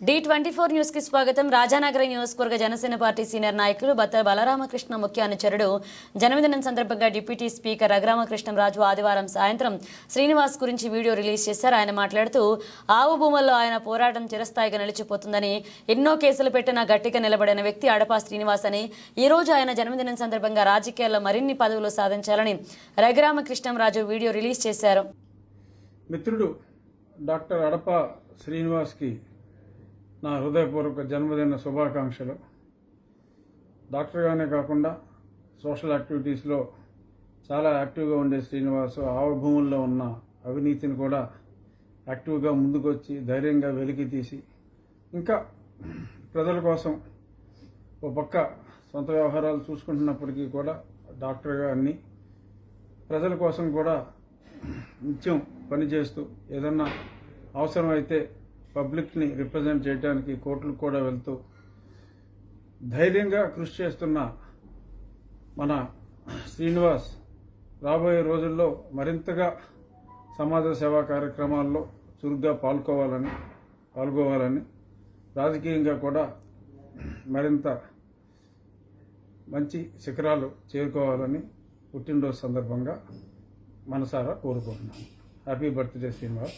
D twenty four న్యూస్కి స్వాగతం. రాజానగర నియోజకవర్గ జనసేన పార్టీ సీనియర్ నాయకులు బత్త బలరామకృష్ణ ముఖ్య అనుచరుడు జన్మదినం సందర్భంగా డిప్యూటీ స్పీకర్ రఘురామకృష్ణంరాజు ఆదివారం సాయంత్రం శ్రీనివాస్ గురించి వీడియో రిలీజ్ చేశారు. ఆయన మాట్లాడుతూ ఆవు భూముల్లో ఆయన పోరాటం చిరస్థాయిగా నిలిచిపోతుందని ఎన్నో కేసులు పెట్టిన గట్టిగా నిలబడిన వ్యక్తి అడపా శ్రీనివాస్ అని ఈ రోజు ఆయన జన్మదినం సందర్భంగా రాజకీయాల్లో మరిన్ని పదవులు సాధించాలని రఘురామకృష్ణంరాజు వీడియో రిలీజ్ చేశారు. మిత్రుడు డాక్టర్ అడప శ్రీనివాస్కి నా హృదయపూర్వక జన్మదిన శుభాకాంక్షలు. డాక్టర్గానే కాకుండా సోషల్ యాక్టివిటీస్లో చాలా యాక్టివ్గా ఉండే శ్రీనివాసు ఆవభూముల్లో ఉన్న అవినీతిని కూడా యాక్టివ్గా ముందుకొచ్చి ధైర్యంగా వెలికి తీసి ఇంకా ప్రజల కోసం ఓ పక్క సొంత వ్యవహారాలు చూసుకుంటున్నప్పటికీ కూడా డాక్టర్గా అన్ని ప్రజల కోసం కూడా నిత్యం పనిచేస్తూ ఏదన్నా అవసరమైతే పబ్లిక్ని రిప్రజెంట్ చేయడానికి కోర్టులకు కూడా వెళ్తూ ధైర్యంగా కృషి చేస్తున్న మన శ్రీనివాస్ రాబోయే రోజుల్లో మరింతగా సమాజ సేవా కార్యక్రమాల్లో చురుగ్గా పాల్గొవాలని పాల్గొవాలని రాజకీయంగా కూడా మరింత మంచి శిఖరాలు చేరుకోవాలని పుట్టినరోజు సందర్భంగా మనసారా కోరుకుంటున్నాను. Happy birthday Srinivas